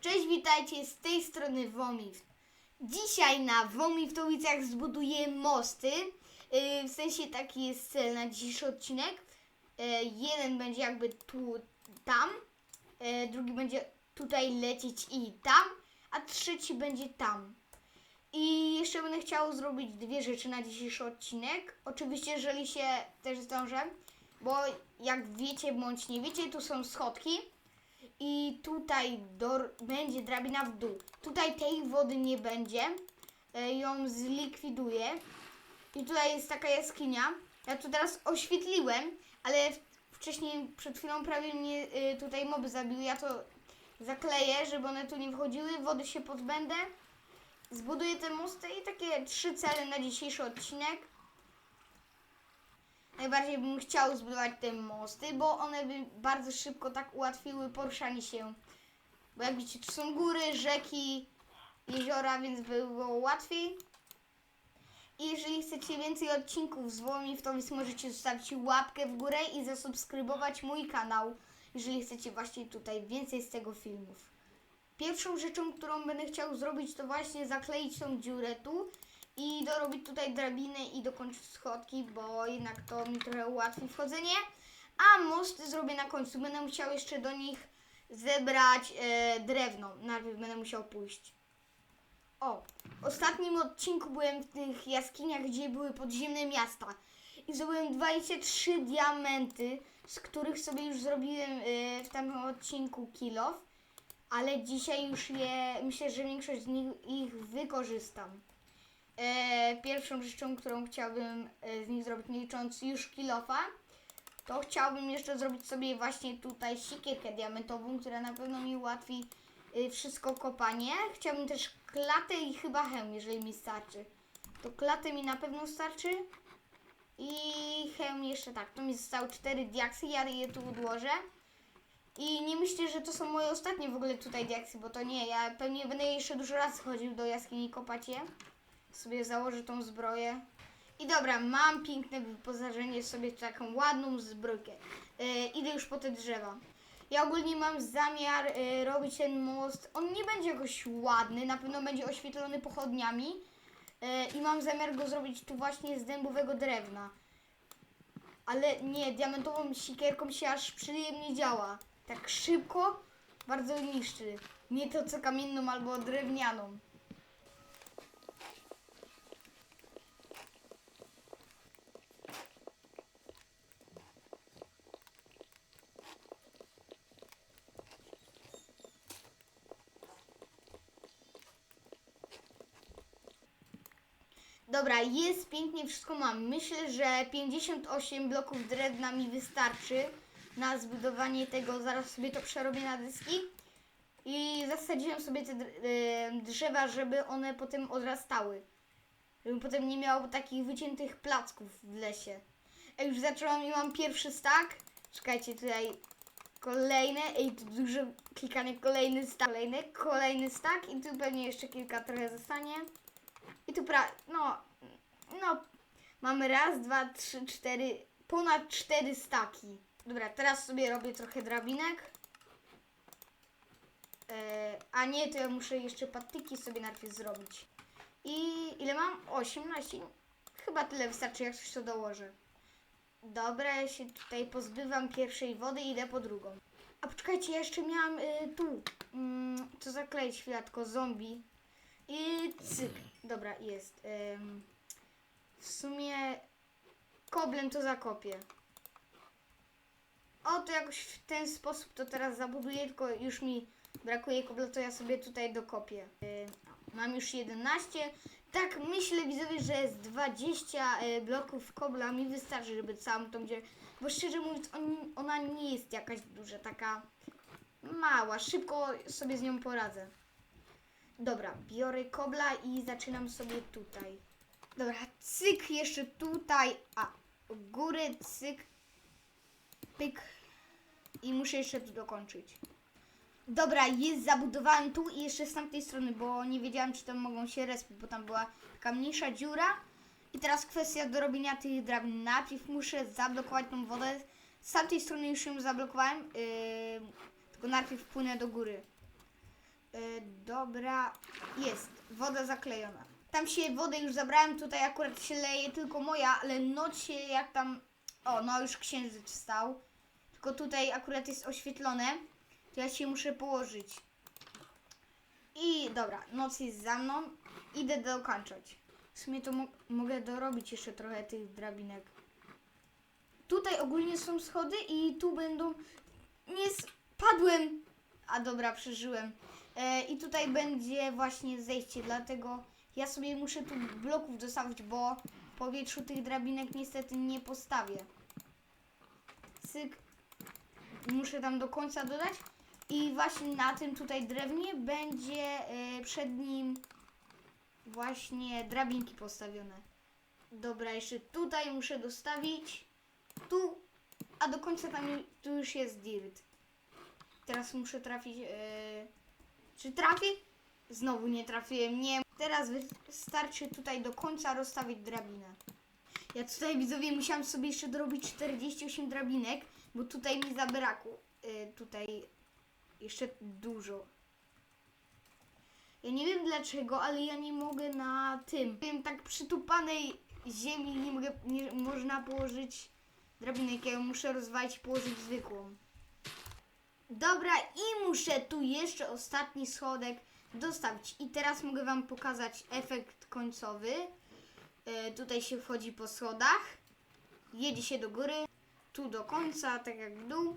Cześć, witajcie z tej strony Womiw. Dzisiaj na Womiwtowicach zbuduję mosty. Yy, W sensie taki jest cel na dzisiejszy odcinek. Yy, Jeden będzie jakby tu, tam. Yy, Drugi będzie tutaj lecieć i tam. A trzeci będzie tam. I jeszcze będę chciał zrobić dwie rzeczy na dzisiejszy odcinek. Oczywiście, jeżeli się też zdążę, bo jak wiecie bądź nie wiecie, tu są schodki i tutaj do, będzie drabina w dół. Tutaj tej wody nie będzie. E, ją zlikwiduję. I tutaj jest taka jaskinia. Ja tu teraz oświetliłem, ale wcześniej przed chwilą prawie mnie e, tutaj moby zabiły. Ja to zakleję, żeby one tu nie wchodziły. Wody się pozbędę. Zbuduję te mosty i takie trzy cele na dzisiejszy odcinek. Najbardziej bym chciał zbudować te mosty, bo one by bardzo szybko tak ułatwiły poruszanie się. Bo jak widzicie, tu są góry, rzeki, jeziora, więc by było łatwiej. I jeżeli chcecie więcej odcinków z Wołomiw, to więc możecie zostawić łapkę w górę i zasubskrybować mój kanał, jeżeli chcecie właśnie tutaj więcej z tego filmów. Pierwszą rzeczą, którą będę chciał zrobić, to właśnie zakleić tą dziurę tu i dorobić tutaj drabinę i dokończyć schodki, bo jednak to mi trochę ułatwi wchodzenie. A mosty zrobię na końcu. Będę musiał jeszcze do nich zebrać e, drewno. Najpierw będę musiał pójść. O, w ostatnim odcinku byłem w tych jaskiniach, gdzie były podziemne miasta. I zdobyłem 23 diamenty, z których sobie już zrobiłem e, w tamtym odcinku kilof. Ale dzisiaj już je, myślę, że większość z nich ich wykorzystam. E, pierwszą rzeczą, którą chciałbym e, z nich zrobić, nie licząc już kilofa, to chciałbym jeszcze zrobić sobie właśnie tutaj siekierkę diamentową, która na pewno mi ułatwi e, wszystko kopanie. Chciałbym też klatę i chyba hełm, jeżeli mi starczy. To klatę mi na pewno starczy. I hełm jeszcze tak. To mi zostały cztery diaksy, ja je tu odłożę. I nie myślę, że to są moje ostatnie w ogóle tutaj diaksy, bo to nie. Ja pewnie będę jeszcze dużo razy chodził do jaskini i kopać je sobie założę tą zbroję. I dobra, mam piękne wyposażenie, sobie taką ładną zbrojkę. E, idę już po te drzewa. Ja ogólnie mam zamiar e, robić ten most. On nie będzie jakoś ładny, na pewno będzie oświetlony pochodniami. E, I mam zamiar go zrobić tu właśnie z dębowego drewna. Ale nie, diamentową sikierką się aż przyjemnie działa. Tak szybko, bardzo niszczy. Nie to co kamienną albo drewnianą. Dobra, jest pięknie, wszystko mam. Myślę, że 58 bloków drewna mi wystarczy na zbudowanie tego. Zaraz sobie to przerobię na dyski. I zasadziłem sobie te dr- drzewa, żeby one potem odrastały. Żebym potem nie miał takich wyciętych placków w lesie. Ej, już zaczęłam i mam pierwszy stack. Czekajcie, tutaj kolejne. Ej, tu dużo klikanie. Kolejny stack. Kolejny, kolejny stack. I tu pewnie jeszcze kilka trochę zostanie. I tu pra... No, no, mamy raz, dwa, trzy, cztery, ponad cztery staki. Dobra, teraz sobie robię trochę drabinek. E, a nie, to ja muszę jeszcze patyki sobie najpierw zrobić. I ile mam? 18. Chyba tyle wystarczy, jak coś to dołożę. Dobra, ja się tutaj pozbywam pierwszej wody i idę po drugą. A poczekajcie, ja jeszcze miałam y, tu. Mm, to zakleić chwilę, tylko zombie. I cyk. Dobra, jest. Ym, w sumie koblem to zakopię. O, to jakoś w ten sposób to teraz zabuduję, tylko już mi brakuje kobla, to ja sobie tutaj dokopię. Mam już 11. Tak, myślę widzowie, że z 20 y, bloków kobla mi wystarczy, żeby całą tą dziurę. Bo szczerze mówiąc, on, ona nie jest jakaś duża, taka mała. Szybko sobie z nią poradzę. Dobra, biorę kobla i zaczynam sobie tutaj. Dobra, cyk jeszcze tutaj, a góry cyk, pyk i muszę jeszcze tu dokończyć. Dobra, jest zabudowałem tu i jeszcze z tamtej strony, bo nie wiedziałam, czy tam mogą się respić, bo tam była taka mniejsza dziura. I teraz kwestia do robienia tych drabin. Najpierw muszę zablokować tą wodę. Z tamtej strony już ją zablokowałem, yy, tylko najpierw płynę do góry. Y, dobra, jest. Woda zaklejona. Tam się wodę już zabrałem, tutaj akurat się leje tylko moja, ale noc się jak tam... O, no już księżyc wstał. Tylko tutaj akurat jest oświetlone. To ja się muszę położyć. I dobra, noc jest za mną. Idę dokończać. W sumie to mo- mogę dorobić jeszcze trochę tych drabinek. Tutaj ogólnie są schody i tu będą... Nie spadłem! A dobra, przeżyłem. E, I tutaj będzie właśnie zejście, dlatego ja sobie muszę tu bloków dostawić, bo w powietrzu tych drabinek niestety nie postawię. Syk. Muszę tam do końca dodać. I właśnie na tym tutaj drewnie będzie e, przed nim właśnie drabinki postawione. Dobra, jeszcze tutaj muszę dostawić. Tu, a do końca tam tu już jest dirt. Teraz muszę trafić. e, czy trafię? Znowu nie trafiłem. Nie. Teraz wystarczy tutaj do końca rozstawić drabinę. Ja tutaj widzowie musiałam sobie jeszcze dorobić 48 drabinek, bo tutaj mi zabrakło. E, tutaj jeszcze dużo. Ja nie wiem dlaczego, ale ja nie mogę na tym. Wiem, tak przytupanej ziemi nie, mogę, nie można położyć drabinek. Ja ją muszę rozwalić i położyć zwykłą. Dobra, i muszę tu jeszcze ostatni schodek dostawić. I teraz mogę Wam pokazać efekt końcowy. E, tutaj się wchodzi po schodach, jedzie się do góry, tu do końca, tak jak w dół.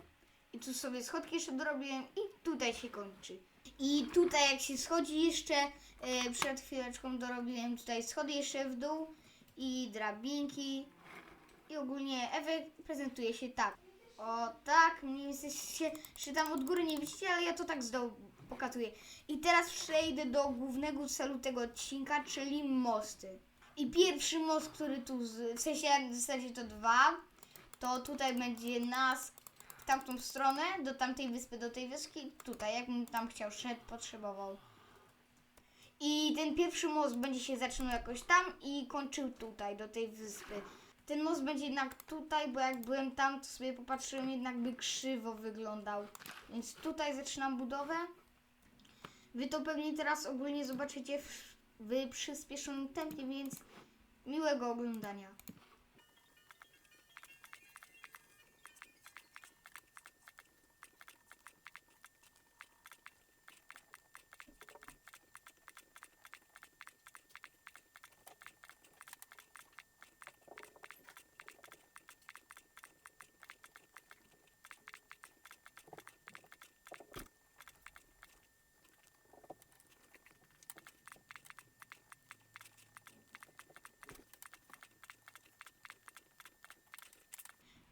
I tu sobie schodki jeszcze dorobiłem i tutaj się kończy. I tutaj jak się schodzi jeszcze, e, przed chwileczką dorobiłem tutaj schody jeszcze w dół i drabinki. I ogólnie efekt prezentuje się tak. O tak, mniej więcej się, że tam od góry nie widzicie, ale ja to tak z dołu pokazuję. I teraz przejdę do głównego celu tego odcinka, czyli mosty. I pierwszy most, który tu, z, w sensie w zasadzie to dwa, to tutaj będzie nas w tamtą stronę, do tamtej wyspy, do tej wioski, tutaj, jakbym tam chciał, szedł, potrzebował. I ten pierwszy most będzie się zaczynał jakoś tam i kończył tutaj, do tej wyspy. Ten most będzie jednak tutaj, bo jak byłem tam, to sobie popatrzyłem, jednak by krzywo wyglądał. Więc tutaj zaczynam budowę. Wy to pewnie teraz ogólnie zobaczycie w, w przyspieszonym tempie, więc miłego oglądania.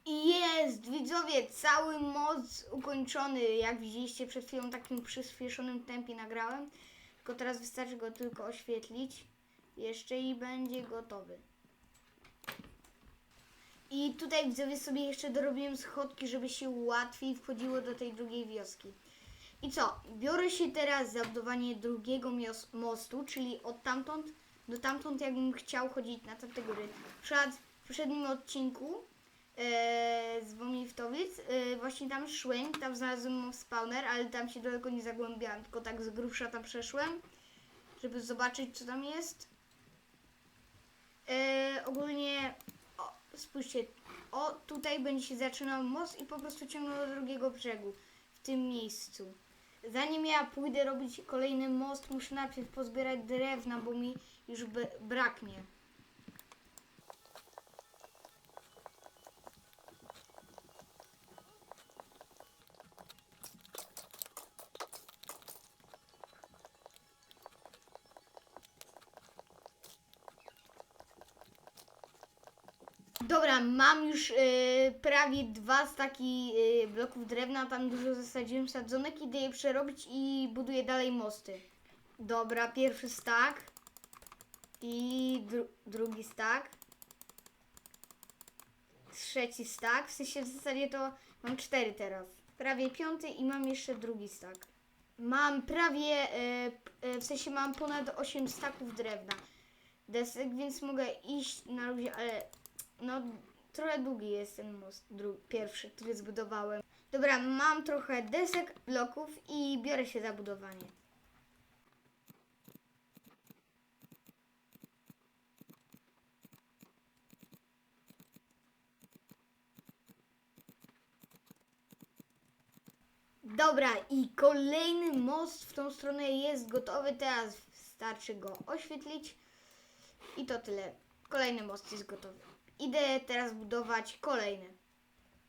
I widzowie, cały most ukończony. Jak widzieliście przed chwilą, takim przyspieszonym tempie nagrałem. Tylko teraz wystarczy go tylko oświetlić. Jeszcze i będzie gotowy. I tutaj widzowie sobie jeszcze dorobiłem schodki, żeby się łatwiej wchodziło do tej drugiej wioski. I co? Biorę się teraz za budowanie drugiego mostu, czyli od tamtąd do tamtąd, jakbym chciał chodzić na tamte góry. Przykład w poprzednim odcinku z Womiftowic, e, właśnie tam szłem, tam znalazłem spawner, ale tam się daleko nie zagłębiałam, tylko tak z grubsza tam przeszłem, żeby zobaczyć co tam jest. E, ogólnie, o, spójrzcie, o tutaj będzie się zaczynał most i po prostu ciągnął do drugiego brzegu, w tym miejscu. Zanim ja pójdę robić kolejny most, muszę najpierw pozbierać drewna, bo mi już braknie. Dobra, mam już y, prawie dwa staki y, bloków drewna, tam dużo zasadziłem sadzonek, idę je przerobić i buduję dalej mosty. Dobra, pierwszy stak i dru drugi stak. Trzeci stak, w sensie w zasadzie to mam cztery teraz. Prawie piąty i mam jeszcze drugi stak. Mam prawie, y, y, w sensie mam ponad 8 staków drewna desek, więc mogę iść na luzie, ale no, trochę długi jest ten most, pierwszy, który zbudowałem. Dobra, mam trochę desek, bloków i biorę się za budowanie. Dobra, i kolejny most w tą stronę jest gotowy. Teraz starczy go oświetlić. I to tyle. Kolejny most jest gotowy. Idę teraz budować kolejny.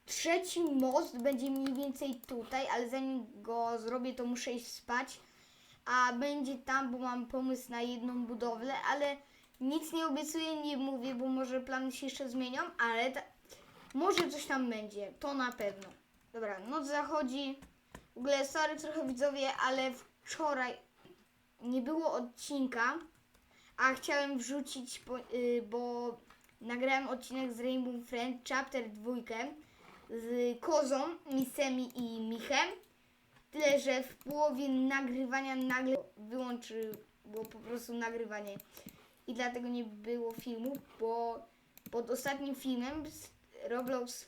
Trzeci most będzie mniej więcej tutaj, ale zanim go zrobię, to muszę iść spać. A będzie tam, bo mam pomysł na jedną budowlę, ale nic nie obiecuję, nie mówię, bo może plany się jeszcze zmienią, ale ta, może coś tam będzie, to na pewno. Dobra, noc zachodzi. W ogóle sorry trochę widzowie, ale wczoraj nie było odcinka, a chciałem wrzucić, bo, y, bo nagrałem odcinek z Rainbow Friend Chapter 2 z Kozą, Misemi i Michem. Tyle, że w połowie nagrywania nagle wyłączyło po prostu nagrywanie. I dlatego nie było filmu, bo pod ostatnim filmem z Roblox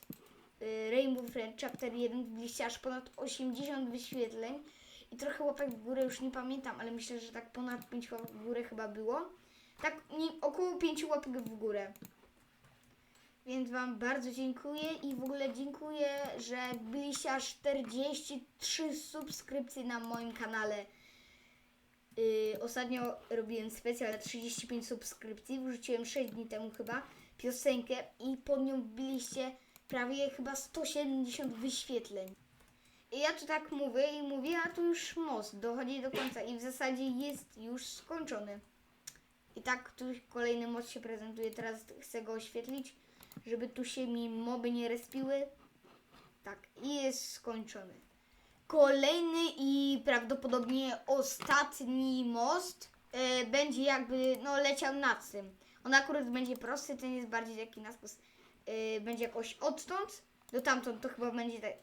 y, Rainbow Friend Chapter 1 byliście aż ponad 80 wyświetleń i trochę łapek w górę, już nie pamiętam, ale myślę, że tak ponad 5 łapek w górę chyba było. Tak nie, około 5 łapek w górę. Więc Wam bardzo dziękuję i w ogóle dziękuję, że byliście aż 43 subskrypcje na moim kanale. Yy, ostatnio robiłem specjal na 35 subskrypcji, wrzuciłem 6 dni temu chyba piosenkę i pod nią byliście prawie chyba 170 wyświetleń. I ja tu tak mówię i mówię, a tu już most dochodzi do końca i w zasadzie jest już skończony. I tak tu kolejny most się prezentuje, teraz chcę go oświetlić, żeby tu się mi moby nie respiły. Tak, i jest skończony. Kolejny i prawdopodobnie ostatni most e, będzie jakby no leciał nad tym. On akurat będzie prosty, ten jest bardziej taki na skos, e, będzie jakoś odtąd do tamtąd to chyba będzie ta, e,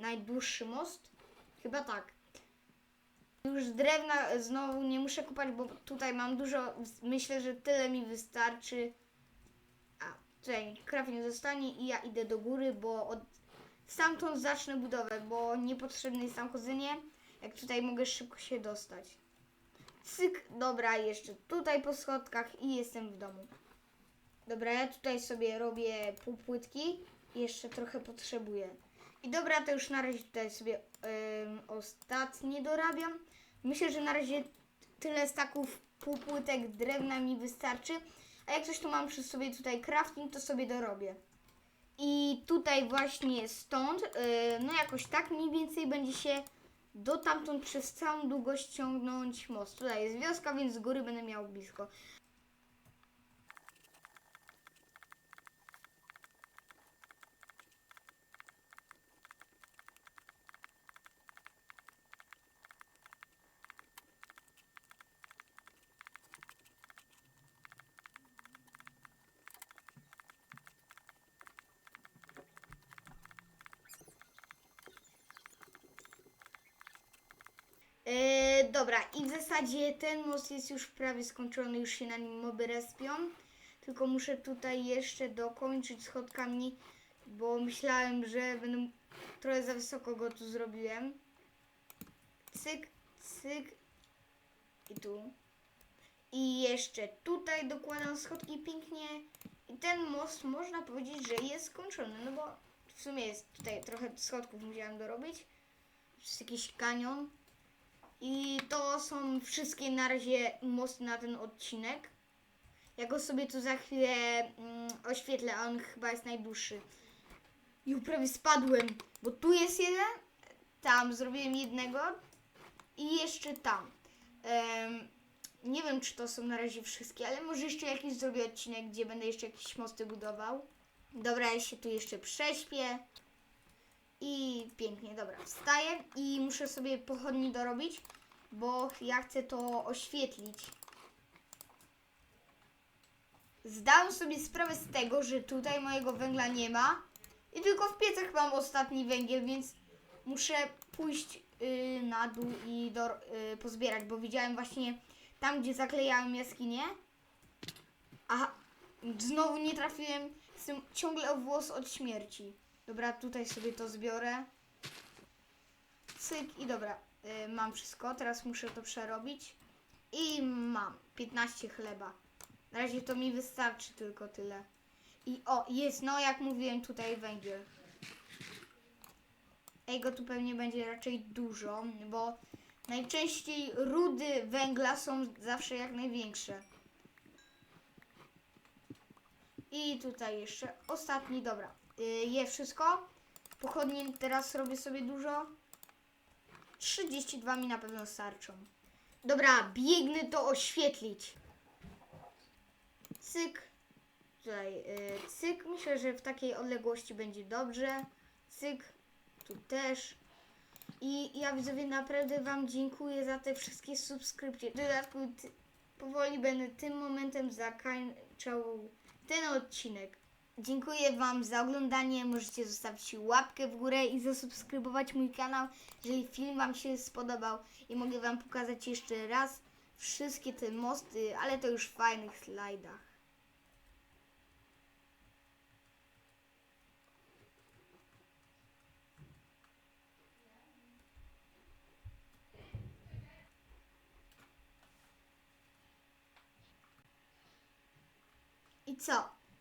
najdłuższy most. Chyba tak. Już drewna znowu nie muszę kupować, bo tutaj mam dużo. Myślę, że tyle mi wystarczy. Tutaj crafting zostanie i ja idę do góry, bo od, stamtąd zacznę budowę, bo niepotrzebne jest tam chodzenie. Jak tutaj mogę szybko się dostać. Cyk, dobra, jeszcze tutaj po schodkach i jestem w domu. Dobra, ja tutaj sobie robię półpłytki. Jeszcze trochę potrzebuję. I dobra, to już na razie tutaj sobie ym, ostatnie dorabiam. Myślę, że na razie tyle staków półpłytek drewna mi wystarczy. A jak coś tu mam przy sobie tutaj crafting, to sobie dorobię. I tutaj właśnie stąd, yy, no jakoś tak mniej więcej będzie się do tamtąd przez całą długość ciągnąć most. Tutaj jest wioska, więc z góry będę miał blisko. E, dobra, i w zasadzie ten most jest już prawie skończony, już się na nim moby respią. Tylko muszę tutaj jeszcze dokończyć schodkami, bo myślałem, że będę trochę za wysoko go tu zrobiłem. Cyk, cyk i tu. I jeszcze tutaj dokładam schodki pięknie. I ten most można powiedzieć, że jest skończony, no bo w sumie jest tutaj trochę schodków musiałem dorobić. Jest jakiś kanion. I to są wszystkie na razie mosty na ten odcinek. Ja go sobie tu za chwilę mm, oświetlę, a on chyba jest najdłuższy. I prawie spadłem, bo tu jest jeden, tam zrobiłem jednego i jeszcze tam. Em, nie wiem, czy to są na razie wszystkie, ale może jeszcze jakiś zrobię odcinek, gdzie będę jeszcze jakieś mosty budował. Dobra, ja się tu jeszcze prześpię. I pięknie, dobra, wstaję i muszę sobie pochodni dorobić, bo ja chcę to oświetlić. Zdałem sobie sprawę z tego, że tutaj mojego węgla nie ma i tylko w piecach mam ostatni węgiel, więc muszę pójść y, na dół i do, y, pozbierać, bo widziałem właśnie tam, gdzie zaklejałem jaskinię. Aha, znowu nie trafiłem, jestem ciągle o włos od śmierci. Dobra, tutaj sobie to zbiorę. Cyk i dobra, y, mam wszystko. Teraz muszę to przerobić. I mam 15 chleba. Na razie to mi wystarczy tylko tyle. I o, jest, no jak mówiłem tutaj węgiel. Jego tu pewnie będzie raczej dużo, bo najczęściej rudy węgla są zawsze jak największe. I tutaj jeszcze ostatni, dobra. Y, je wszystko. Pochodnie teraz robię sobie dużo. 32 mi na pewno starczą. Dobra, biegnę to oświetlić. Cyk. Tutaj y, cyk. Myślę, że w takiej odległości będzie dobrze. Cyk. Tu też. I ja widzowie naprawdę Wam dziękuję za te wszystkie subskrypcje. W dodatku powoli będę tym momentem zakończał ten odcinek. Dziękuję Wam za oglądanie. Możecie zostawić łapkę w górę i zasubskrybować mój kanał, jeżeli film Wam się spodobał. I mogę Wam pokazać jeszcze raz wszystkie te mosty, ale to już w fajnych slajdach. I co?